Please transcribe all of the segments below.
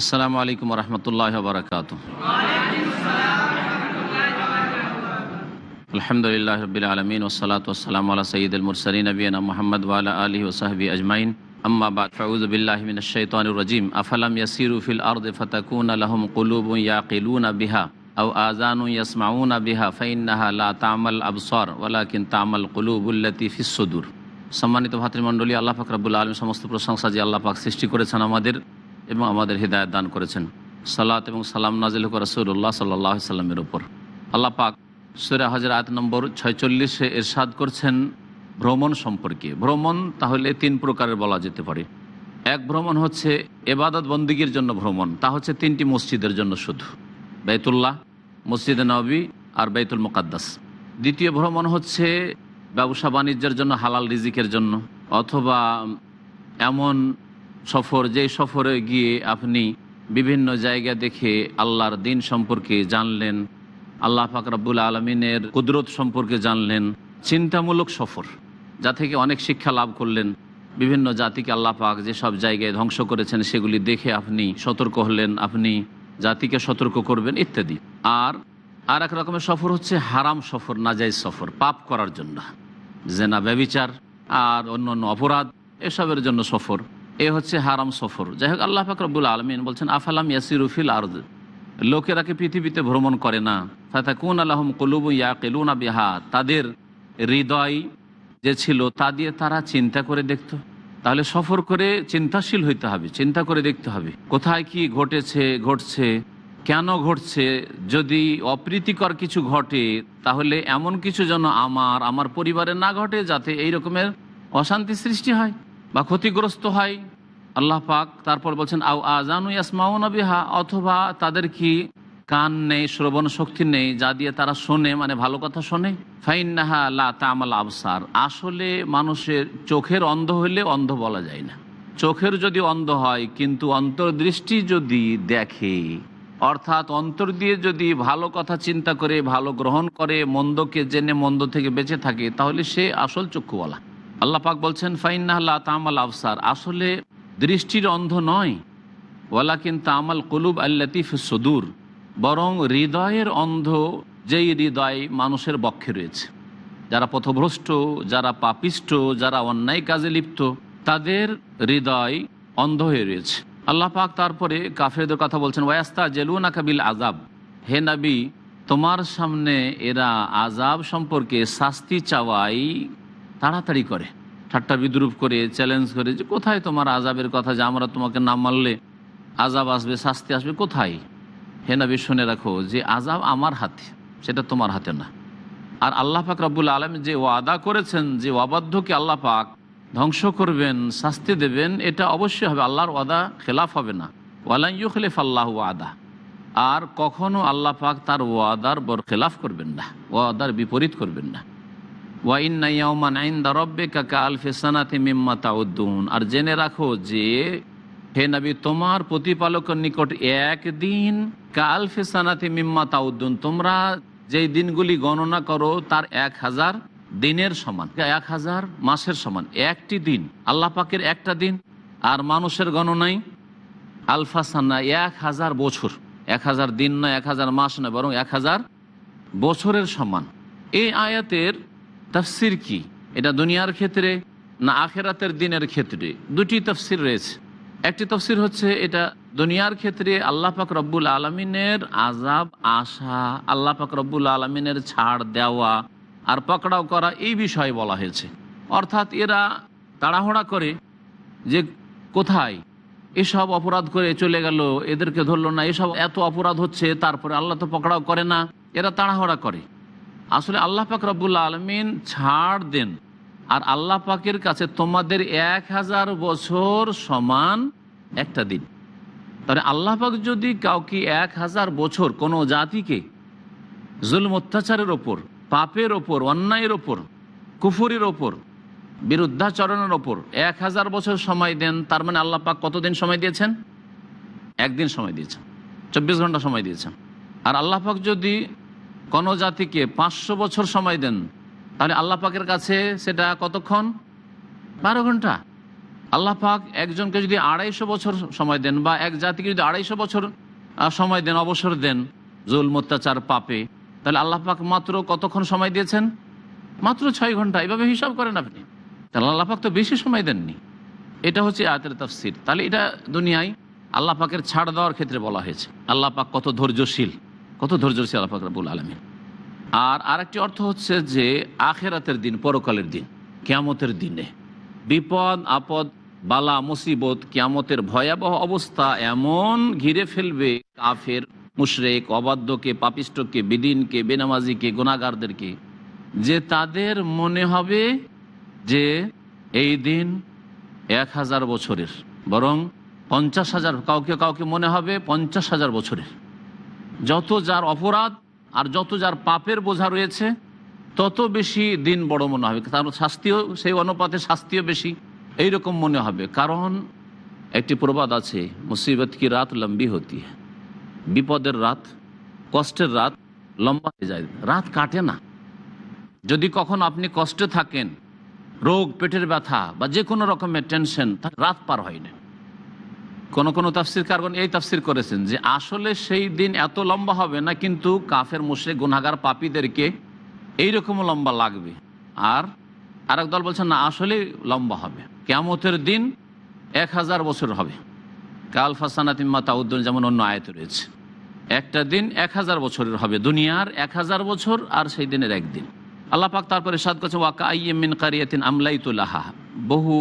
আসসালামু আলাইকুম রহমতুল্লাহ বারকাত আলহামদুলিল্লাহ রবিল আলমিন ওসলাত ওসালাম আল্লাহ সঈদ মুরসলিন নবীনা মোহাম্মদ ওয়ালা আলী ওসাহবি আজমাইন। আম্মা বাদ ফাউজ বিল্লাহ মিন শাইতানির রাজিম। আফালাম ইয়াসিরু ফিল আরদি ফাতাকুনা লাহুম কুলুবুন ইয়াকিলুনা বিহা আও আযানু ইয়াসমাউনা বিহা ফাইন্নাহা লা তা'মাল আবসার ওয়ালাকিন তা'মাল কুলুবুল্লাতী ফিস সুদূর। সম্মানিত ভাতৃমণ্ডলী, আল্লাহ পাক রব্বুল আলম সমস্ত প্রশংসা যে আল্লাহ পাক সৃষ্টি করেছেন আমাদের। এবং আমাদের হৃদায়ত দান করেছেন। সালাত এবং সালাম নাজিল রসুল্লাহ সাল্লাহ সাল্লামের ওপর আল্লাহ পাক সুরা হাজার আয়াত নম্বর ছয়চল্লিশে এরশাদ করছেন ভ্রমণ সম্পর্কে। ভ্রমণ তাহলে তিন প্রকারের বলা যেতে পারে। এক ভ্রমণ হচ্ছে এবাদত বন্দিগির জন্য ভ্রমণ, তা হচ্ছে তিনটি মসজিদের জন্য শুধু। বেতুল্লাহ মসজিদে নবী আর বেতুল মোকাদ্দাস। দ্বিতীয় ভ্রমণ হচ্ছে ব্যবসা বাণিজ্যের জন্য, হালাল রিজিকের জন্য, অথবা এমন সফর যে সফরে গিয়ে আপনি বিভিন্ন জায়গা দেখে আল্লাহর দিন সম্পর্কে জানলেন, আল্লাহ ফাকরাবুল আলমিনের কুদরত সম্পর্কে জানলেন, চিন্তামূলক সফর, যা থেকে অনেক শিক্ষা লাভ করলেন। বিভিন্ন জাতিকে আল্লাহ পাক যেসব জায়গায় ধ্বংস করেছেন, সেগুলি দেখে আপনি সতর্ক হলেন, আপনি জাতিকে সতর্ক করবেন, ইত্যাদি। আর আর এক রকমের সফর হচ্ছে হারাম সফর নাজাইজ সফর, পাপ করার জন্য। জেনা, ব্যবিচার, আর অন্য অন্য অপরাধ, এসবের জন্য সফর। এ হচ্ছে হারাম সফর। যাই হোক আল্লাহ ফাকরবুল আলমিন বলছেন, আফালাম ইয়াসিরুফিল আরদ? লোকেরা কি পৃথিবীতে ভ্রমণ করে না? তাতে কোন আল্লাহম কলুবু ইয়া কেলুনা বিহা। তাদের হৃদয় যে ছিল, তা দিয়ে তারা চিন্তা করে দেখত। তাহলে সফর করে চিন্তাশীল হইতে হবে, চিন্তা করে দেখতে হবে। কোথায় কি ঘটেছে, ঘটছে, কেন ঘটছে? যদি অপ্রীতিকর কিছু ঘটে, তাহলে এমন কিছু যেন আমার আমার পরিবারে না ঘটে, যাতে এই রকমের অশান্তি সৃষ্টি হয় বা ক্ষতিগ্রস্ত হয়। আল্লাহ পাক তারপর বলছেন, আও আজানু ইয়াসমাউনা বিহা? অথবা তাদের কি কান নেই, শ্রবণ শক্তি নেই, যা দিয়ে তারা শোনে মানে ভালো কথা শোনে? ফাইন্নাহা লা তামাল আবসার। আসলে মানুষের চোখের অন্ধ হইলে অন্ধ বলা যায় না। চোখের যদি অন্ধ হয়, কিন্তু অন্তর্দৃষ্টি যদি দেখে, অর্থাৎ অন্তর দিয়ে যদি ভালো কথা চিন্তা করে, ভালো গ্রহণ করে, মন্দকে জেনে মন্দ থেকে বেঁচে থাকে, তাহলে সে আসল চক্ষুওয়ালা আল্লাহ পাক বলছেন ফাইন্নাহ্লা তামাল আফসার আসলে দৃষ্টির অন্ধ নয়। ওয়ালা কিন্তু আমাল কলুব আল্লাতিফ সদুর। বরং হৃদয়ের অন্ধ, যেই হৃদয় মানুষের বক্ষে রয়েছে। যারা পথভ্রষ্ট, যারা পাপিষ্ট, যারা অন্যায় কাজে লিপ্ত, তাদের হৃদয় অন্ধ হয়ে রয়েছে। আল্লাহ পাক তারপরে কাফেরদের কথা বলছেন ওয়াস্তা জেলুনা কাবিল আজাব হে নবী, তোমার সামনে এরা আজাব সম্পর্কে শাস্তি চাওয়াই তাড়াতাড়ি করে। ঠাট্টা বিদ্রুপ করে চ্যালেঞ্জ করে যে কোথায় তোমার আজাবের কথা যে আমরা তোমাকে না মানলে আজাব আসবে, শাস্তি আসবে, কোথায়? হে নবী, শুনে রাখো যে আজাব আমার হাতে, সেটা তোমার হাতে না। আর আল্লাহ পাক রব্বুল আলম যে ওয়াদা করেছেন, যে অবাধ্যকে আল্লাহ পাক ধ্বংস করবেন, শাস্তি দেবেন, এটা অবশ্যই হবে, আল্লাহর ওয়াদা খেলাফ হবে না। ওয়ালাইয়ু খেলেফ আল্লাহ ওয়াদা। আর কখনো আল্লাহ পাক তার ওয়াদার বর খেলাফ করবেন না, ওয়াদার বিপরীত করবেন না। আর জেনে রাখো যে হে নবী, তোমার প্রতিপালকের নিকট একদিন কাল ফেসানাতে মিম্মা তাউদ্দুন, তোমরা যেই দিনগুলি গণনা করো তার এক হাজার দিনের সমান, এক হাজার মাসের সমান, একটি দিন, আল্লাহ পাকের একটা দিন, আর মানুষের গণনায় আলফাসানা এক হাজার বছর, এক হাজার দিন নয়, এক হাজার মাস নয়, বরং এক হাজার বছরের সমান। এই আয়াতের তফসির কি? এটা দুনিয়ার ক্ষেত্রে না আখেরাতের দিনের ক্ষেত্রে? দুটি তফসির রয়েছে। একটি তফসির হচ্ছে এটা দুনিয়ার ক্ষেত্রে আল্লাহ পাক রব্বুল আলমিনের আজাব আসা আল্লাহ পাক রব্বুল আলমিনের ছাড় দেওয়া আর পকড়াও করা এই বিষয়ে বলা হয়েছে। অর্থাৎ এরা তাড়াহুড়া করে যে কোথায় এসব অপরাধ করে চলে গেল, এদেরকে ধরলো না, এসব এত অপরাধ হচ্ছে, তারপরে আল্লাহ তো পকড়াও করে না, এরা তাড়াহুড়া করে। আসলে আল্লাহ পাক রব্বুল্লা আলমিন ছাড় দেন। আর আল্লাহ পাকের কাছে তোমাদের এক হাজার বছর সমান একটা দিন। তাহলে আল্লাহ পাক যদি কাউকে এক হাজার বছর কোনো জাতিকে জুলম, অত্যাচারের ওপর, পাপের ওপর, অন্যায়ের ওপর, কুফুরির ওপর, বিরুদ্ধাচরণের ওপর এক হাজার বছর সময় দেন, তার মানে আল্লাহ পাক কতদিন সময় দিয়েছেন? একদিন সময় দিয়েছেন। চব্বিশ ঘণ্টা সময় দিয়েছেন। আর আল্লাহ পাক যদি কোনো জাতিকে পাঁচশো বছর সময় দেন, তাহলে আল্লাহ পাকের কাছে সেটা কতক্ষণ? বারো ঘণ্টা। আল্লাহ পাক একজনকে যদি আড়াইশো বছর সময় দেন বা এক জাতিকে যদি আড়াইশো বছর সময় দেন, অবসর দেন, জুল অত্যাচার পাপে, তাহলে আল্লাহ পাক মাত্র কতক্ষণ সময় দিয়েছেন? মাত্র ছয় ঘণ্টা। এভাবে হিসাব করেন আপনি। তাহলে আল্লাহ পাক তো বেশি সময় দেননি। এটা হচ্ছে আয়াতের তাফসির। তাহলে এটা দুনিয়ায় আল্লাহ পাকের ছাড় দেওয়ার ক্ষেত্রে বলা হয়েছে। আল্লাহ পাক কত ধৈর্যশীল। কত ধৈর্যশীল আল্লাহ পাক রবুল আলমী আর আরেকটি অর্থ হচ্ছে যে আখেরাতের দিন, পরকালের দিন, কেয়ামতের দিনে। বিপদ, আপদ, বালা, মুসিবত, কিয়ামতের ভয়াবহ অবস্থা এমন ঘিরে ফেলবে কাফের, মুশরেক, অবাধ্যকে পাপিষ্টকে বিদিনকে, বেনামাজিকে গুণাগারদেরকে যে তাদের মনে হবে যে এই দিন এক হাজার বছরের, বরং পঞ্চাশ হাজার, কাউকে কাউকে মনে হবে পঞ্চাশ হাজার বছরের। যত যার অপরাধ আর যত যার পাপের বোঝা রয়েছে, তত বেশি দিন বড় মনে হবে। তার শাস্তিও, সেই অনুপাতে শাস্তিও বেশি। এইরকম মনে হবে। কারণ একটি প্রবাদ আছে, মুসিবত কি রাত লম্বি হতি বিপদের রাত, কষ্টের রাত লম্বা হয়ে যায়। রাত কাটে না। যদি কখন আপনি কষ্টে থাকেন, রোগ, পেটের ব্যথা বা যে কোনো রকমের টেনশন রাত পার হয় না। কোন কোন তাফসির কারণ এই তাফসির করেছেন যে আসলে সেই দিন এত লম্বা হবে না, কিন্তু কাফের মুশরে গুনাগার পাপীদেরকে এইরকম লম্বা লাগবে। আর আরেক দল বলছেন, না আসলে লম্বা হবে। কেমতের দিন এক হাজার বছর হবে। কাল ফাসানাতিম্মা তাউদ্দিন, যেমন অন্য আয়ত রয়েছে। একটা দিন এক হাজার বছরের হবে, দুনিয়ার এক হাজার বছর, আর সেই দিনের একদিন। আল্লাহ পাক তারপরে সাদ করছে ওয়াকা আইমিন কারিয়াতিন আমলাইতুল্লাহা বহু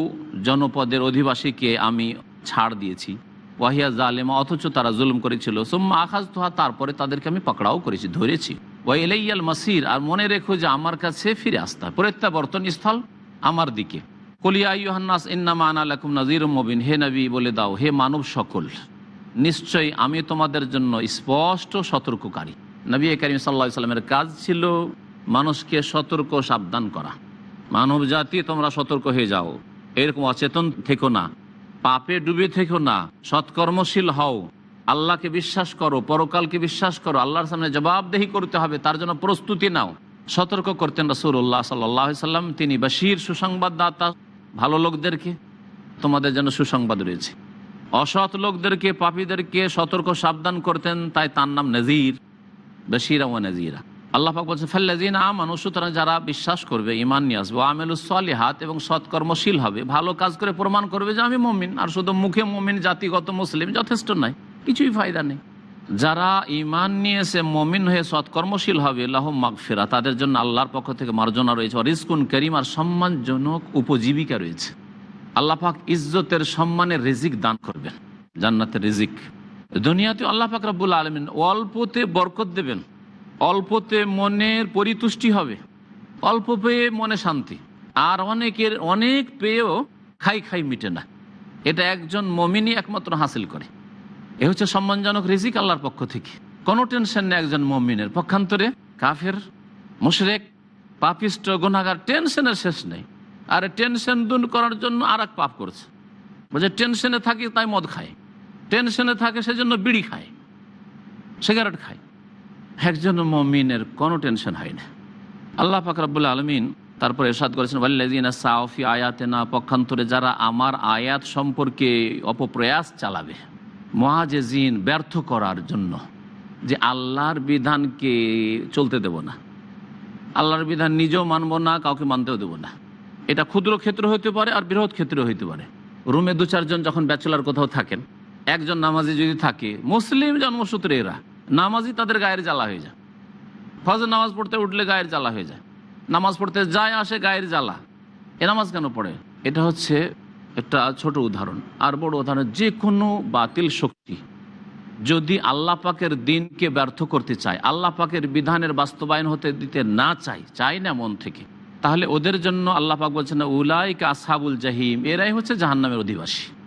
জনপদের অধিবাসীকে আমি ছাড় দিয়েছি। ওয়াহিয়া জালেমা অথচ তারা জুলুম করেছিল। সোম্মা আখাজ তোহা তারপরে তাদেরকে আমি পাকড়াও করেছি, ধরেছি। ওয়াইলাইয়াল মাসির, আর মনে রেখো যে আমার কাছে ফিরে আসতে হয় প্রত্যাবর্তন স্থল আমার দিকে। কলিয়া ইউহান্নাস ইন্নামা আনালাকুম নাজির মবিন। হে নবী, বলে দাও, হে মানব সকল, নিশ্চয়ই আমি তোমাদের জন্য স্পষ্ট সতর্ককারী। নবী করিম সাল্লা সাল্লামের কাজ ছিল মানুষকে সতর্ক সাবধান করা। মানব জাতি তোমরা সতর্ক হয়ে যাও। এরকম অচেতন থেকো না। পাপে ডুবে থেকো না, সৎকর্মশীল হও। আল্লাহকে বিশ্বাস করো, পরকালকে বিশ্বাস করো। আল্লাহর সামনে জবাবদেহি করতে হবে, তার জন্য প্রস্তুতি নাও। সতর্ক করতেন রসুল্লাহ সাল্লাহ সাল্লাম, তিনি বাসির সুসংবাদদাতা, ভালো লোকদেরকে, তোমাদের জন্য সুসংবাদ রয়েছে। অসৎ লোকদেরকে, পাপীদেরকে সতর্ক সাবধান করতেন, তাই তার নাম নজির, বেশিরা ও নজিরা। আল্লাহ পাক বলছে ফাল্লাজিন আমানু সুতরাং যারা বিশ্বাস করবে ইমান নিয়ে আসবে। আমেলুসলি হাত এবং সৎকর্মশীল হবে। ভালো কাজ করে প্রমাণ করবে যে আমি মমিন, আর শুধু মুখে মমিন, জাতিগত মুসলিম যথেষ্ট নয়, কিছুই ফায়দা নেই। যারা ইমান নিয়ে এসে মমিন হয়ে সৎকর্মশীল হবে লাহ মাগফেরা তাদের জন্য আল্লাহর পক্ষ থেকে মার্জনা রয়েছে। রিস্কুন করিম আর সম্মানজনক উপজীবিকা রয়েছে। আল্লাহ পাক ইজ্জতের সম্মানের রিজিক দান করবেন, জান্নাতের রিজিক। দুনিয়াতে আল্লাহ পাক রাব্বুল আলমিন অল্পতে বরকত দেবেন। অল্পতে মনের পরিতুষ্টি হবে অল্প পেয়ে মনে শান্তি, আর অনেকের অনেক পেয়েও খাই খাই মিটে না। এটা একজন মমিনই একমাত্র হাসিল করে। এ হচ্ছে সম্মানজনক রিজিক আল্লাহর পক্ষ থেকে। কোনো টেনশন নেই একজন মমিনের। পক্ষান্তরে কাফের, মুশরেক, পাপিষ্ট গুনাগার টেনশনের শেষ নেই। আর টেনশন দূর করার জন্য আর এক পাপ করছে। বলছে টেনশনে থাকি তাই মদ খায়। টেনশনে থাকে সেজন্য বিড়ি খায়। সিগারেট খায়। একজন মমিনের কোনো টেনশন হয় না। আল্লাহ ফাকরাবুল আলমিন তারপর এরশাদ করেছেন, ওয়াল্লাযিনা সাউফি আয়াতে না পক্ষান্তরে যারা আমার আয়াত সম্পর্কে অপপ্রয়াস চালাবে মহাজেজিন ব্যর্থ করার জন্য, যে আল্লাহর বিধানকে চলতে দেব না, আল্লাহর বিধান নিজেও মানব না, কাউকে মানতেও দেব না। এটা ক্ষুদ্র ক্ষেত্র হইতে পারে আর বৃহৎ ক্ষেত্র হইতে পারে। রুমে দু চারজন যখন ব্যাচেলার কোথাও থাকেন, একজন নামাজি যদি থাকে, মুসলিম জন্মসূত্রে এরা নামাজি তাদের গায়ের জ্বালা হয়ে যায়। ফজর নামাজ পড়তে উঠলে গায়ের জ্বালা হয়ে যায়। নামাজ পড়তে যায় আসে গায়ের জ্বালা। এ নামাজ কেন পড়ে? এটা হচ্ছে একটা ছোট উদাহরণ। আর বড় উদাহরণ, যে কোনো বাতিল শক্তি যদি আল্লাহ পাকের দিনকে ব্যর্থ করতে চায়, আল্লাহ পাকের বিধানের বাস্তবায়ন হতে দিতে না চায় চাই না মন থেকে, তাহলে ওদের জন্য আল্লাহ পাক বলছেন, উলাইকা আসহাবুল জাহিম এরাই হচ্ছে জাহান্নামের অধিবাসী।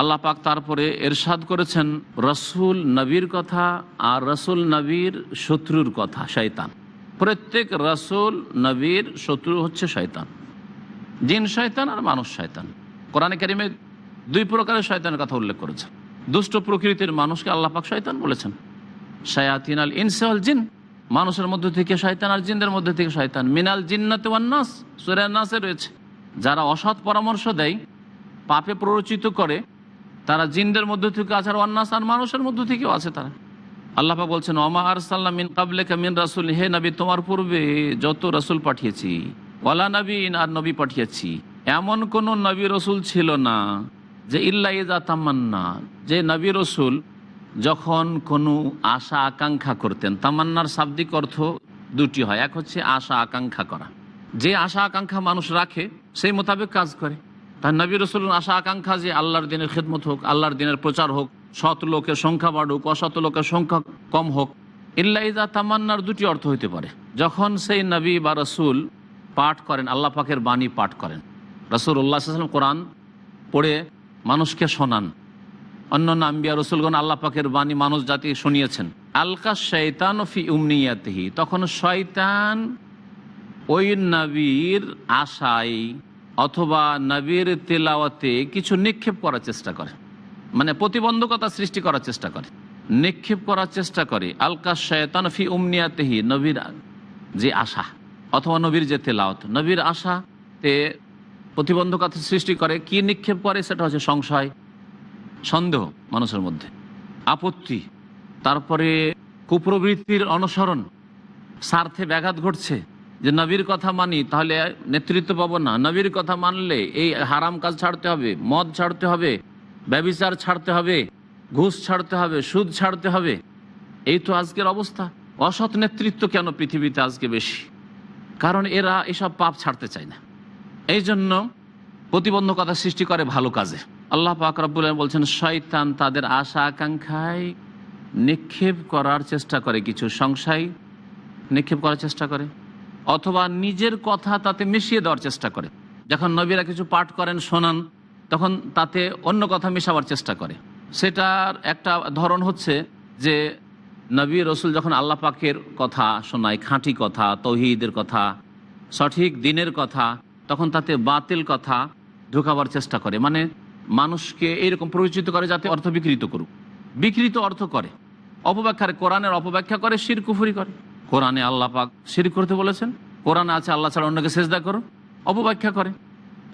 আল্লাহ পাক তারপরে এরশাদ করেছেন, রসুল নবীর কথা আর রসুল নবীর শত্রুর কথা, শয়তান। প্রত্যেক রসুল নবীর শত্রু হচ্ছে শয়তান। জিন শয়তান আর মানুষ শয়তান। কোরআনে কারিমে দুই প্রকারের শয়তানের কথা উল্লেখ করেছেন। দুষ্ট প্রকৃতির মানুষকে আল্লাহ পাক শয়তান বলেছেন। শায়াতিন আল ইনসাল জিন, মানুষের মধ্যে থেকে শয়তান আর জিনদের মধ্যে থেকে শয়তান। মিনাল জিন্নাতে ওয়ান্নাস সুরায় নাসে রয়েছে। যারা অসৎ পরামর্শ দেয়, পাপে প্ররোচিত করে তারা জিনদের মধ্য থেকে আছে আর অন্যাস আর মানুষের মধ্য থেকেও আছে তারা। আল্লাপা বলছেন ওমা আর সাল্লাম মিন কাবলে মিন রাসুল হে নবী, তোমার পূর্বে যত রসুল পাঠিয়েছি, ওয়ালা নবীন আর নবী পাঠিয়েছি, এমন কোন নবী রসুল ছিল না যে ইল্লা ইজা তামান্না। যে নবী রসুল যখন কোনো আশা আকাঙ্ক্ষা করতেন, তামান্নার শাব্দিক অর্থ দুটি হয়। এক হচ্ছে আশা আকাঙ্ক্ষা করা। যে আশা আকাঙ্ক্ষা মানুষ রাখে, সেই মোতাবেক কাজ করে। তার নবী রসুল আশা, আকাঙ্ক্ষা যে আল্লাহর দিনের খেদমত হোক, আল্লাহর দিনের প্রচার হোক, সৎ লোকের সংখ্যা বাড়ুক, অসৎ লোকের সংখ্যা কম হোক ইল্লাইজা তামান্নার দুটি অর্থ হইতে পারে। যখন সেই নবী বা রসুল পাঠ করেন, আল্লাহ পাকের বাণী পাঠ করেন। রসুল উল্লাহ সাল্লাম কোরআন পড়ে মানুষকে শোনান। অন্য নাম্বিয়া রসুলগণ আল্লাহ পাকের বাণী মানুষ জাতি শুনিয়েছেন। আলকা শৈতান ফি উমনিয়াতিহি, তখন শয়তান ওই নবীর আশায় অথবা নবীর তেলাওয়াতে কিছু নিক্ষেপ করার চেষ্টা করে। মানে প্রতিবন্ধকতা সৃষ্টি করার চেষ্টা করে। নিক্ষেপ করার চেষ্টা করে। আলকা শয়তান ফি উমনিয়াতেহি, নবীর যে আশা, অথবা নবীর যে তেলাওয়াত। নবীর আশাতে প্রতিবন্ধকতা সৃষ্টি করে। কি নিক্ষেপ করে সেটা হচ্ছে সংশয়, সন্দেহ মানুষের মধ্যে। আপত্তি, তারপরে কুপ্রবৃত্তির অনুসরণ, স্বার্থে ব্যাঘাত ঘটছে। যে নবীর কথা মানি, তাহলে নেতৃত্ব পাবো না। নবীর কথা মানলে এই হারাম কাজ ছাড়তে হবে, মদ ছাড়তে হবে, ব্যবিচার ছাড়তে হবে, ঘুষ ছাড়তে হবে, সুদ ছাড়তে হবে। এই তো আজকের অবস্থা। অসৎ নেতৃত্ব কেন পৃথিবীতে আজকে বেশি? কারণ এরা এসব পাপ ছাড়তে চায় না। এই জন্য প্রতিবন্ধকতা সৃষ্টি করে ভালো কাজে। আল্লাহ পাক রব্বুল বলছেন, শয়তান তাদের আশা আকাঙ্ক্ষায় নিক্ষেপ করার চেষ্টা করে, কিছু সংশয় নিক্ষেপ করার চেষ্টা করে। অথবা নিজের কথা তাতে মিশিয়ে দেওয়ার চেষ্টা করে। যখন নবীরা কিছু পাঠ করেন, শোনান, তখন তাতে অন্য কথা মেশাবার চেষ্টা করে। সেটার একটা ধরন হচ্ছে যে, নবী রসুল যখন আল্লাহ পাকের কথা শোনায়, খাঁটি কথা, তৌহিদের কথা, সঠিক দিনের কথা, তখন তাতে বাতিল কথা ঢুকাবার চেষ্টা করে। মানে মানুষকে এইরকম পরিচিত করে যাতে অর্থ বিকৃত করুক। বিকৃত অর্থ করে। অপব্যাখ্যার কোরআনের অপব্যাখ্যা করে, শির কুফুরি করে। কোরআনে আল্লাহ পাক শির করতে বলেছেন। কোরআনে আছে, আল্লাহ ছাড়া অন্যকে সেজদা করো, অপব্যাখ্যা করে।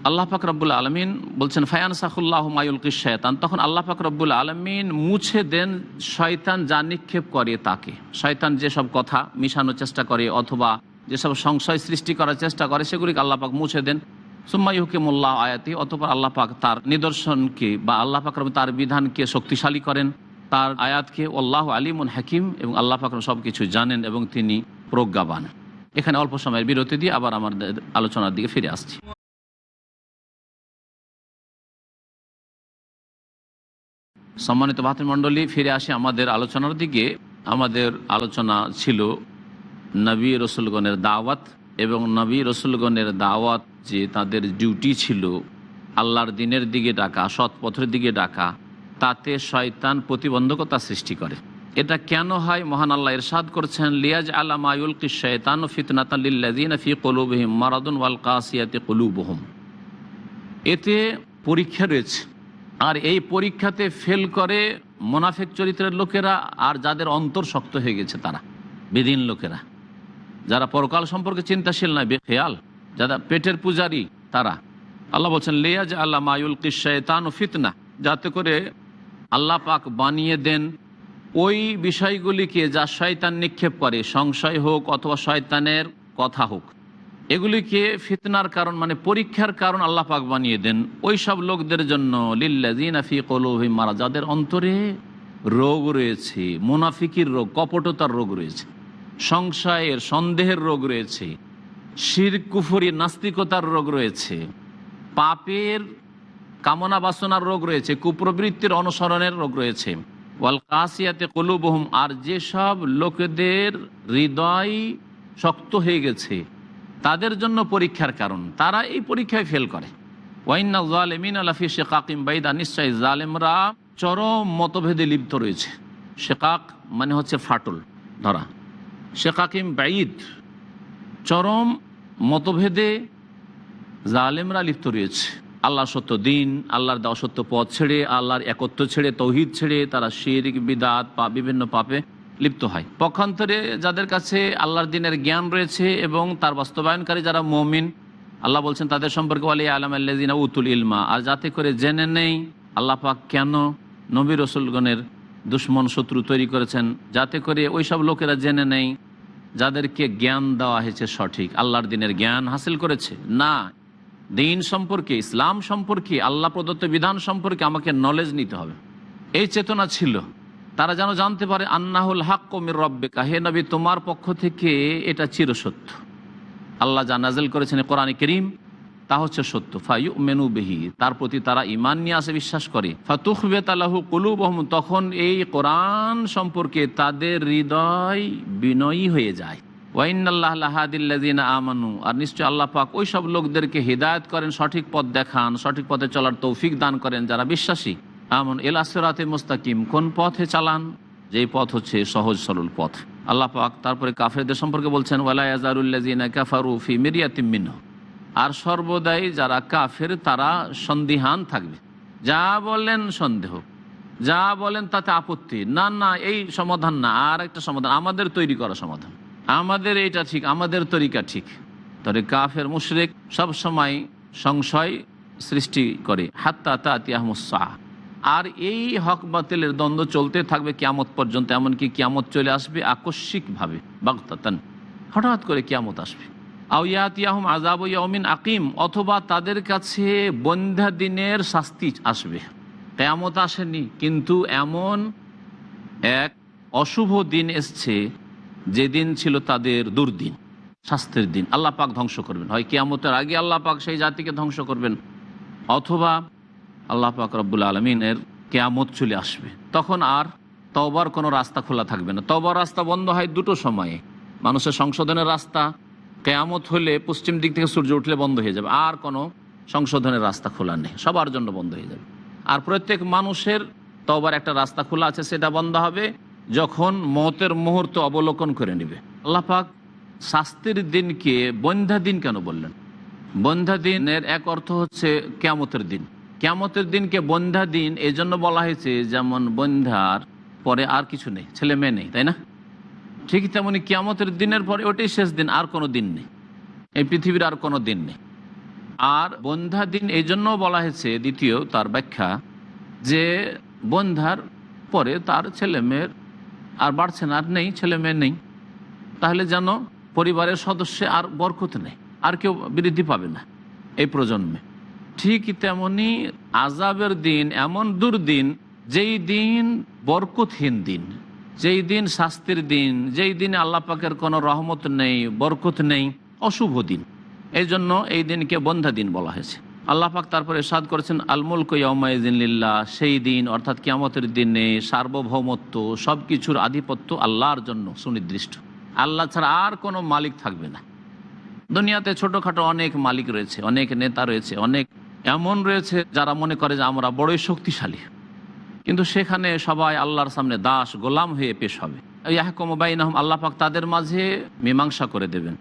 আল্লাহ পাক রব্বুল আলমিন বলছেন ফায়ান সাহুল্লাহ মায়ুল শয়তান। তখন আল্লাহ পাক রব্বুল আলমিন মুছে দেন শয়তান যা নিক্ষেপ করে তাকে। শয়তান যেসব কথা মিশানোর চেষ্টা করে অথবা যেসব সংশয় সৃষ্টি করার চেষ্টা করে, সেগুলিকে আল্লাহ পাক মুছে দেন। সুম্মাই হুকিমুল্লাহ আয়াতি অথবা আল্লাহ পাক তার নিদর্শনকে বা আল্লাহ পাক তার বিধানকে শক্তিশালী করেন। তার আয়াতকে আল্লাহ আলিমুন হাকিম এবং আল্লাহ পাক সব কিছু জানেন এবং তিনি প্রজ্ঞাবান। এখানে অল্প সময়ের বিরতি দিয়ে আবার আমার আলোচনার দিকে ফিরে আসছি। সম্মানিত ভাতৃমণ্ডলী ফিরে আসে আমাদের আলোচনার দিকে। আমাদের আলোচনা ছিল নবী রসুলগণের দাওয়াত এবং নবী রসুলগণের দাওয়াত যে তাদের ডিউটি ছিল, আল্লাহর দিনের দিকে ডাকা, সৎ পথের দিকে ডাকা তাতে শয়তান প্রতিবন্ধকতা সৃষ্টি করে। এটা কেন হয়? মহান আল্লাহ ইরশাদ করছেন, লিয়াজ আলামায়ুল কি শয়তান ফিতনাতাল্লিল্লাদিন ফি কলুবহিম মারাদুন ওয়াল কাসিয়াতে কলুবহম। এতে পরীক্ষা রয়েছে। আর এই পরীক্ষাতে ফেল করে মোনাফেক চরিত্রের লোকেরা আর যাদের অন্তর শক্ত হয়ে গেছে তারা বেদিন লোকেরা। যারা পরকাল সম্পর্কে চিন্তাশীল নয়, বেখেয়াল। যারা পেটের পূজারি, তারা। আল্লাহ বলছেন, লিয়াজ আল্লাহ মায়ুল কিসায়তান ফিতনা, যাতে করে আল্লাহ পাক বানিয়ে দেন ওই বিষয়গুলিকে যা শয়তান নিক্ষেপ করে, সংশয় হোক অথবা শয়তানের কথা হোক। এগুলিকে ফিতনার কারণ মানে পরীক্ষার কারণ আল্লাহ পাক বানিয়ে দেন। ওই সব লোকদের জন্য লিল্লাজিন আফি মারা যাদের অন্তরে রোগ রয়েছে, মুনাফিকির রোগ, কপটতার রোগ রয়েছে, সংশয়ের, সন্দেহের রোগ রয়েছে শির কুফরি নাস্তিকতার রোগ রয়েছে, পাপের কামনা বাসনার রোগ রয়েছে, কুপ্রবৃত্তির অনুসরণের রোগ রয়েছে। ওয়াল কাসিয়াতে কলুবহুম, আর যেসব লোকেদের হৃদয় শক্ত হয়ে গেছে, তাদের জন্য পরীক্ষার কারণ, তারা এই পরীক্ষায় ফেল করে। ওয়াইন্না জালেমিন আলাফি শেকাকিম বাইদা নিশ্চয় জালেমরা চরম মতভেদে লিপ্ত রয়েছে। শেকাক মানে হচ্ছে ফাটল, ধরা। শেকাকিম বাইদ, চরম মতভেদে জালেমরা লিপ্ত রয়েছে। আল্লাহ সত্য দিন, আল্লাহর দেওয়া সত্য পথ ছেড়ে, আল্লাহর একত্র ছেড়ে, তৌহিদ ছেড়ে তারা শির বিদাত, পা বিভিন্ন পাপে লিপ্ত হয়। পক্ষান্তরে যাদের কাছে আল্লাহর দিনের জ্ঞান রয়েছে এবং তার বাস্তবায়নকারী যারা মমিন, আল্লাহ বলছেন, তাদের সম্পর্কে আলী আলম আল্লাজিনা উতুল ইলমা। আর যাতে করে জেনে নেই, আল্লাহ পাক কেন নবী রসুলগণের দুশ্মন শত্রু তৈরি করেছেন? যাতে করে ওই সব লোকেরা জেনে নেই, যাদেরকে জ্ঞান দেওয়া হয়েছে সঠিক। আল্লাহর দিনের জ্ঞান হাসিল করেছে? না। দিন সম্পর্কে, ইসলাম সম্পর্কে, আল্লাহ প্রদত্ত বিধান সম্পর্কে আমাকে নলেজ নিতে হবে। এই চেতনা ছিল। তারা যেন জানতে পারে, আন্নাহুল হাক কমির রব্বে কাহে নবী, তোমার পক্ষ থেকে এটা চিরসত্য। আল্লাহ যা নাজেল করেছেন কোরআনে করিম, তা হচ্ছে সত্য। ফাইউ মেনু বেহি। তার প্রতি তারা ইমান নিয়ে আসে, বিশ্বাস করে। ফাতুখবে তালাহু কুলুব তখন এই কোরআন সম্পর্কে তাদের হৃদয় বিনয়ী হয়ে যায়। ওয়াইনাল্লাহ লাহাদিল্লাদিনা আমানু। আর নিশ্চয় আল্লাহ পাক ওই সব লোকদেরকে হৃদায়ত করেন, সঠিক পথ দেখান, সঠিক পথে চলার তৌফিক দান করেন যারা বিশ্বাসী। আমন এলাসরাতে মুস্তাকিম। কোন পথে চালান? যেই পথ হচ্ছে সহজ সরল পথ। আল্লাহ পাক তারপরে কাফেরদের সম্পর্কে বলছেন ওয়ালাইজারুল্লাজিনা কাফারু ফি মিরিয়াতিমিন আর সর্বদাই যারা কাফের, তারা সন্দিহান থাকবে। যা বলেন সন্দেহ। যা বলেন তাতে আপত্তি। না না, এই সমাধান না। আর একটা সমাধান। আমাদের তৈরি করা সমাধান। আমাদের এটা ঠিক, আমাদের তরিকা ঠিক। তবে কাফের, মুশরেক সব সময় সংশয় সৃষ্টি করে। হাত্তা তাতিয়াহমুসাহ আর এই হক বাতিলের দ্বন্দ্ব চলতে থাকবে কিয়ামত পর্যন্ত, এমনকি কিয়ামত চলে আসবে আকস্মিকভাবে, বাগতাতান। হঠাৎ করে কিয়ামত আসবে। আউয়াতিয়াহম আজাব ইয়ামিন আকিম, অথবা তাদের কাছে বন্ধা দিনের শাস্তি আসবে। কেয়ামত আসেনি, কিন্তু এমন এক অশুভ দিন এসছে যেদিন ছিল তাদের দুর্দিন, শাস্তির দিন। আল্লাহ পাক ধ্বংস করবেন। হয় কিয়ামতের আগে আল্লাহ পাক সেই জাতিকে ধ্বংস করবেন, অথবা আল্লাহ পাক রব্বুল আলমিনের কেয়ামত চলে আসবে। তখন আর তবার কোনো রাস্তা খোলা থাকবে না। তবার রাস্তা বন্ধ হয় দুটো সময়ে। মানুষের সংশোধনের রাস্তা কেয়ামত হলে পশ্চিম দিক থেকে সূর্য উঠলে বন্ধ হয়ে যাবে। আর কোনো সংশোধনের রাস্তা খোলা নেই। সবার জন্য বন্ধ হয়ে যাবে। আর প্রত্যেক মানুষের তবার একটা রাস্তা খোলা আছে, সেটা বন্ধ হবে। যখন মতের মুহূর্ত অবলোকন করে নেবে। আল্লাহ পাক শাস্তির দিনকে বন্ধা দিন কেন বললেন? বন্ধা দিনের এক অর্থ হচ্ছে কেয়ামতের দিন। কেয়ামতের দিনকে বন্ধা দিন এই জন্য বলা হয়েছে, যেমন বন্ধার পরে আর কিছু নেই, ছেলে মেয়ে নেই, তাই না? ঠিক তেমনি কিয়ামতের দিনের পরে ওটাই শেষ দিন, আর কোনো দিন নেই। এই পৃথিবীর আর কোনো দিন নেই। আর বন্ধা দিন এই জন্য বলা হয়েছে, দ্বিতীয় তার ব্যাখ্যা, যে বন্ধার পরে তার ছেলে মেয়ের আর বাড়ছে না আর নেই, ছেলে মেয়ে নেই। তাহলে যেন পরিবারের সদস্যে আর বরকত নেই, আর কেউ বৃদ্ধি পাবে না এই প্রজন্মে। ঠিক তেমনি আজাবের দিন এমন দুর্দিন, যেই দিন বরকতহীন দিন, যেই দিন শাস্তির দিন, যেই দিন আল্লাহ পাকের কোনো রহমত নেই, বরকত নেই, অশুভ দিন। এই জন্য এই দিনকে বন্ধা দিন বলা হয়েছে। আল্লাহ পাক তারপরে সাদ করেছেন আলমুল কয়াউমাইজিল্লা সেই দিন, অর্থাৎ কিয়ামতের দিনে সার্বভৌমত্ব সব কিছুর আধিপত্য আল্লাহর জন্য সুনির্দিষ্ট। আল্লাহ ছাড়া আর কোনো মালিক থাকবে না। দুনিয়াতে ছোটোখাটো অনেক মালিক রয়েছে, অনেক নেতা রয়েছে, অনেক এমন রয়েছে যারা মনে করে যে আমরা বড়ই শক্তিশালী। কিন্তু সেখানে সবাই আল্লাহর সামনে দাস, গোলাম হয়ে পেশ হবে। ইয়াহকমবাইনাহম আল্লাহ পাক তাদের মাঝে মীমাংসা করে দেবেন।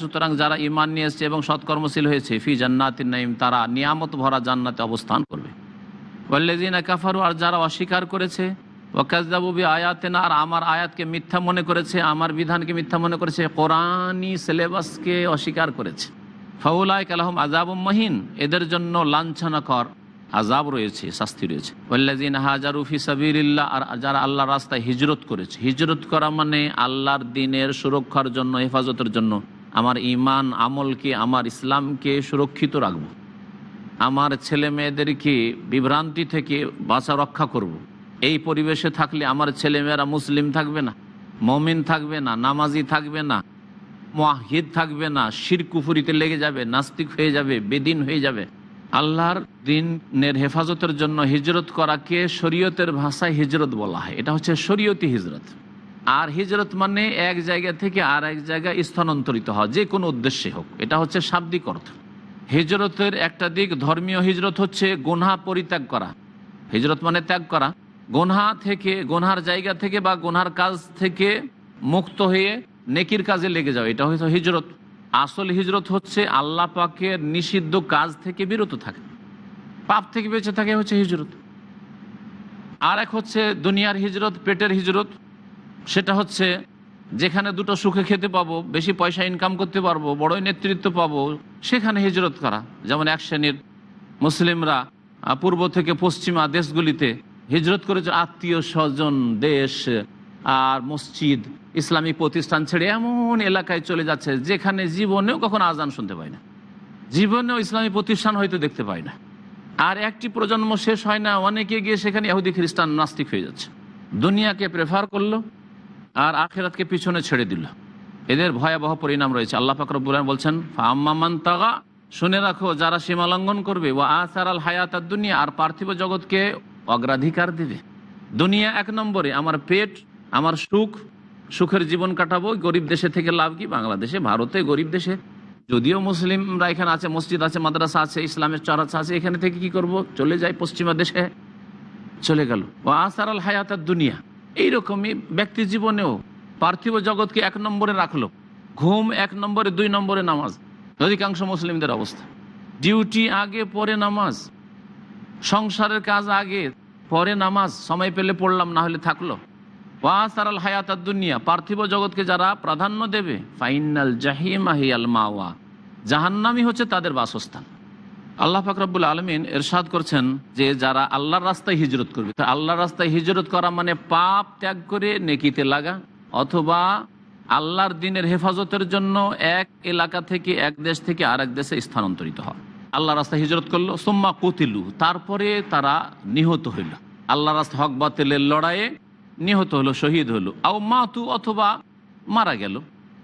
সুতরাং যারা ইমান নিয়ে এসছে এবং সৎকর্মশীল হয়েছে, ফি জান্নাতিন নাইম তারা নিয়ামত ভরা জান্নাতে অবস্থান করবে। ওয়াল্লাজিনা কাফারু, আর যারা অস্বীকার করেছে ওয়াকাজদাবুবি আয়াতে না আর আমার আয়াতকে মিথ্যা মনে করেছে, আমার বিধানকে মিথ্যা মনে করেছে, কোরআনই সিলেবাসকে অস্বীকার করেছে। ফাউলাই কালাহম আজাব মহিন, এদের জন্য লাঞ্ছনাকর আজাব রয়েছে, শাস্তি রয়েছে। ওল্লাজিন হাজারুফি সাবিরিল্লাহ আর যারা আল্লাহর রাস্তায় হিজরত করেছে। হিজরত করা মানে আল্লাহর দিনের সুরক্ষার জন্য, হেফাজতের জন্য। আমার ইমান আমলকে, আমার ইসলামকে সুরক্ষিত রাখব। আমার ছেলে মেয়েদেরকে বিভ্রান্তি থেকে বাঁচা রক্ষা করব। এই পরিবেশে থাকলে আমার ছেলেমেয়েরা মুসলিম থাকবে না, মমিন থাকবে না, নামাজি থাকবে না মাহিদ থাকবে না, শির কুফুরিতে লেগে যাবে, নাস্তিক হয়ে যাবে, বেদিন হয়ে যাবে। আল্লাহর দিনের হেফাজতের জন্য হিজরত করাকে শরীয়তের ভাষায় হিজরত বলা হয়। এটা হচ্ছে শরীয়তি হিজরত। আর হিজরত মানে এক জায়গা থেকে আর এক জায়গায় স্থানান্তরিত হওয়া, যে কোনো উদ্দেশ্যে হোক। এটা হচ্ছে শাব্দিক অর্থ। হিজরতের একটা দিক, ধর্মীয় হিজরত হচ্ছে গোনহা পরিত্যাগ করা। হিজরত মানে ত্যাগ করা। গোনহা থেকে, গোনহার জায়গা থেকে বা গোনহার কাজ থেকে মুক্ত হয়ে নেকির কাজে লেগে যাও এটা হয়তো হিজরত। আসল হিজরত হচ্ছে আল্লাহ পাকের নিষিদ্ধ কাজ থেকে বিরত থাকে পাপ থেকে বেঁচে থাকে হচ্ছে হিজরত। আর এক হচ্ছে দুনিয়ার হিজরত, পেটের হিজরত। সেটা হচ্ছে যেখানে দুটো সুখে খেতে পাবো, বেশি পয়সা ইনকাম করতে পারব, বড়ই নেতৃত্ব পাবো, সেখানে হিজরত করা। যেমন এক শ্রেণির মুসলিমরা পূর্ব থেকে পশ্চিমা দেশগুলিতে হিজরত করেছে আত্মীয় স্বজন, দেশ আর মসজিদ, ইসলামিক প্রতিষ্ঠান ছেড়ে এমন এলাকায় চলে যাচ্ছে যেখানে জীবনেও কখনো আজান শুনতে পায় না। জীবনেও ইসলামী প্রতিষ্ঠান হয়তো দেখতে পায় না। আর একটি প্রজন্ম শেষ হয় না, অনেকে গিয়ে সেখানে ইহুদি, খ্রিস্টান নাস্তিক হয়ে যাচ্ছে। দুনিয়াকে প্রেফার করল আর আখেরাতকে পিছনে ছেড়ে দিল। এদের ভয়াবহ পরিণাম রয়েছে। আল্লাহ ফাকরবুল বলছেন ফাম্মামান তাগা শুনে রাখো, যারা সীমা লঙ্ঘন করবে ও আসার আল হায়াত আর দুনিয়া আর পার্থিব জগৎকে অগ্রাধিকার দিবে। দুনিয়া এক নম্বরে, আমার পেট আমার সুখ, সুখের জীবন কাটাবো, গরিব দেশে থেকে লাভ কি? বাংলাদেশে, ভারতে গরিব দেশে। যদিও মুসলিমরা এখানে আছে, মসজিদ আছে, মাদ্রাসা আছে, ইসলামের চারাচা আছে, এখানে থেকে কি করব? চলে যায় পশ্চিমা দেশে। চলে গেল। ও আসার আল হায়াতার দুনিয়া। এইরকমই ব্যক্তি জীবনেও পার্থিব জগৎকে এক নম্বরে রাখল। ঘুম এক নম্বরে, দুই নম্বরে নামাজ। অধিকাংশ মুসলিমদের অবস্থা। ডিউটি আগে, পরে নামাজ। সংসারের কাজ আগে, পরে নামাজ। সময় পেলে পড়লাম, না হলে থাকল। ওয়াসার আল হায়াতার দুনিয়া, পার্থিব জগৎকে যারা প্রাধান্য দেবে ফাইনাল জাহিমাহি আল মাওয়া জাহান্নামি হচ্ছে তাদের বাসস্থান। আল্লাহ ফাকরাবুল আলমিন এরশাদ করছেন যে যারা আল্লাহর রাস্তায় হিজরত করবে আল্লাহর রাস্তায় হিজরত করা মানে পাপ ত্যাগ করে নেকিতে লাগা, অথবা আল্লাহর দিনের হেফাজতের জন্য এক এলাকা থেকে এক দেশ থেকে আরেক দেশে স্থানান্তরিত হয় আল্লাহ রাস্তায় হিজরত করল, সোম্মা কতিলু, তারপরে তারা নিহত হইল। আল্লাহ রাস্তা হক বাতিলের লড়াইয়ে নিহত হলো, শহীদ হলো। আও মাতু অথবা মারা গেল।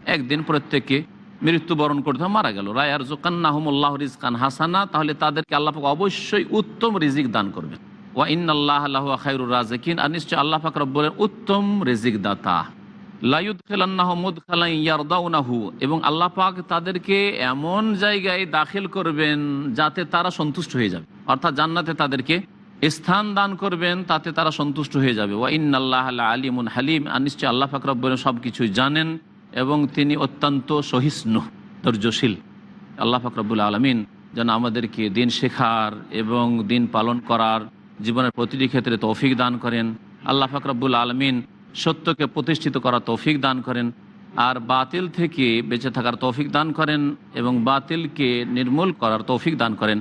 একদিন প্রত্যেককে মৃত্যুবরণ করতে মারা গেল। রায় আর জোকান্নাহমুল্লাহ রিজকান হাসানা, তাহলে তাদেরকে আল্লাহ পাক অবশ্যই উত্তম রিজিক দান করবেন। ওয়া ইন্নাল্লাহ আল্লাহ খাইরুর রাজিকিন, আর নিশ্চয় আল্লাহ রব্বুলের উত্তম রিজিক দাতা। লায়ুদ খেলান্নাহ মুদ খালাই এবং আল্লাহ পাক তাদেরকে এমন জায়গায় দাখিল করবেন যাতে তারা সন্তুষ্ট হয়ে যাবে। অর্থাৎ জান্নাতে তাদেরকে স্থান দান করবেন, তাতে তারা সন্তুষ্ট হয়ে যাবে। ওয়া ইন্নাল্লাহ আলিমুন হালিম। আর নিশ্চয় আল্লাহ পাক রব্বুল সব কিছুই জানেন এবং তিনি অত্যন্ত সহিষ্ণু, ধৈর্যশীল। আল্লাহ ফাকরাবুল আলমিন যেন আমাদেরকে দিন শেখার এবং দিন পালন করার জীবনের প্রতিটি ক্ষেত্রে তৌফিক দান করেন। আল্লাহ ফাকরাবুল আলমিন সত্যকে প্রতিষ্ঠিত করার তৌফিক দান করেন। আর বাতিল থেকে বেঁচে থাকার তৌফিক দান করেন এবং বাতিলকে নির্মূল করার তৌফিক দান করেন।